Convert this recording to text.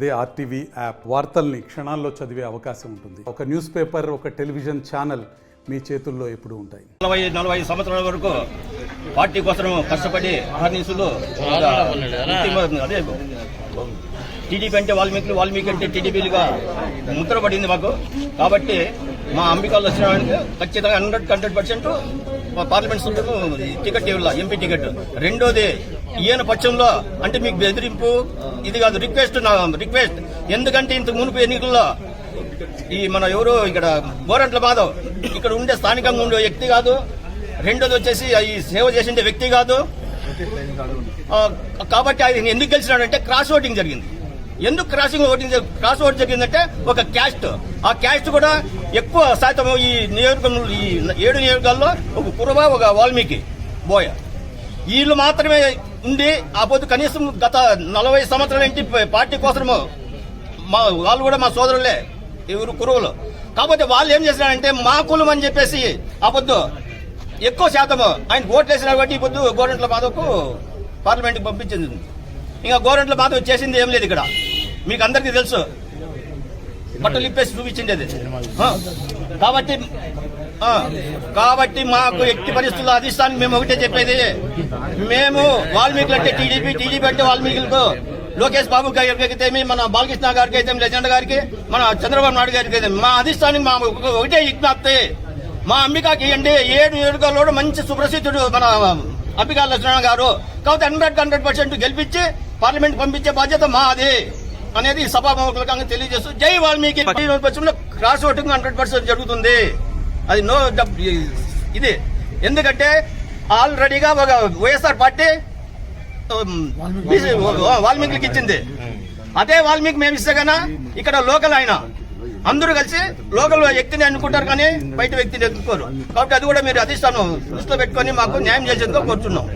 అదే RTV app. వార్తల్ని క్షణాల్లో చదివే అవకాశం ఉంటుంది. ఒక న్యూస్ పేపర్ ఒక టెలివిజన్ ఛానల్ మీ చేతుల్లో ఎప్పుడు ఉంటాయి. నలభై నలభై సంవత్సరాల వరకు పార్టీ కోసం కష్టపడి అహర్నిసులు అదే టీడీపీ అంటే వాల్మీకి వాల్మీకి అంటే టీడీపీలుగా ముద్రపడింది మాకు. కాబట్టి మా అంబికాలు వచ్చిన ఖచ్చితంగా హండ్రెడ్ హండ్రెడ్ పర్సెంట్ పార్లమెంట్ సభ్యులు టికెట్ ఇవ్వాల ఎంపీ టికెట్. రెండోది ఈయన పక్షంలో అంటే మీకు బెదిరింపు ఇది కాదు రిక్వెస్ట్ నా రిక్వెస్ట్. ఎందుకంటే ఇంత మునుపు ఎన్నికల్లో ఈ మన ఎవరు ఇక్కడ గోరంట్ల మాధవ్ ఇక్కడ ఉండే స్థానికంగా ఉండే వ్యక్తి కాదు. రెండోది వచ్చేసి ఈ సేవ చేసిండే వ్యక్తి కాదు. కాబట్టి ఆయన ఎందుకు గెలిచినాడంటే క్రాస్ ఓటింగ్ జరిగింది. ఎందుకు క్రాసింగ్ ఓటింగ్ క్రాస్ ఓట్ జరిగిందంటే ఒక క్యాస్ట్. ఆ క్యాస్ట్ కూడా ఎక్కువ శాతం ఈ నియోజకవర్గంలో ఈ ఏడు నియోజకాల్లో ఒక కురవ ఒక వాల్మీకి బోయ. వీళ్ళు మాత్రమే ఉండి ఆ పొద్దు కనీసం గత నలభై సంవత్సరాల నుంచి పార్టీ కోసము మా వాళ్ళు కూడా మా సోదరులే ఎవరు కురువులు కాకపోతే వాళ్ళు ఏం చేసినారంటే మా కులం అని చెప్పేసి ఆ పొద్దు ఎక్కువ శాతం ఆయన ఓట్లు వేసినారు కాబట్టి ఈ పొద్దు గోరంట్ల మాధవ్కు పార్లమెంట్కి పంపించింది. ఇంకా గోరంట్ల మాధవ్ చేసింది ఏం లేదు ఇక్కడ. మీకు అందరికీ తెలుసు. బట్టలు ఇప్పేసి చూపించింది అది కాబట్టి కాబట్టి మాకు ఎట్టి పరిస్థితుల్లో అధిష్టానం మేము ఒకటే చెప్పేది. మేము వాల్మీకులు అంటే టీడీపీ టీడీపీ అంటే వాల్మీకులకు లోకేష్ బాబు గారికి అయితే మన బాలకృష్ణ గారికి అయితే లజెండ గారికి మన చంద్రబాబు నాయుడు గారికి అయితే మా అధిష్టానికి మా ఒకటే విజ్ఞప్తి మా అంబికాకి ఇవ్వండి. ఏడు ఏడుగులో మంచి సుప్రసిద్ధుడు మన అంబికా లక్ష్మణ గారు. కాబట్టి హండ్రెడ్ హండ్రెడ్ పర్సెంట్ గెలిపించి పార్లమెంట్ పంపించే బాధ్యత మాది. అనేది సభాముఖంగా తెలియజేస్తూ Jai Valmiki cross voting hundred percent జరుగుతుంది. అది నో డబ్- ఇది. ఎందుకంటే ఆల్రెడీగా ఒక వైఎస్ఆర్ పార్టీ వాల్మీకి ఇచ్చింది. అదే వాల్మీకి మేము ఇస్తే కన్నా ఇక్కడ లోకల్ ఆయన. అందరూ కలిసి లోకల్ వ్యక్తిని అనుకుంటారు కానీ బయట వ్యక్తిని ఎత్తుకోరు. కాబట్టి అది కూడా మీరు అధిష్టానం దృష్టిలో పెట్టుకొని మాకు న్యాయం చేసేందుకు కోరుతున్నాం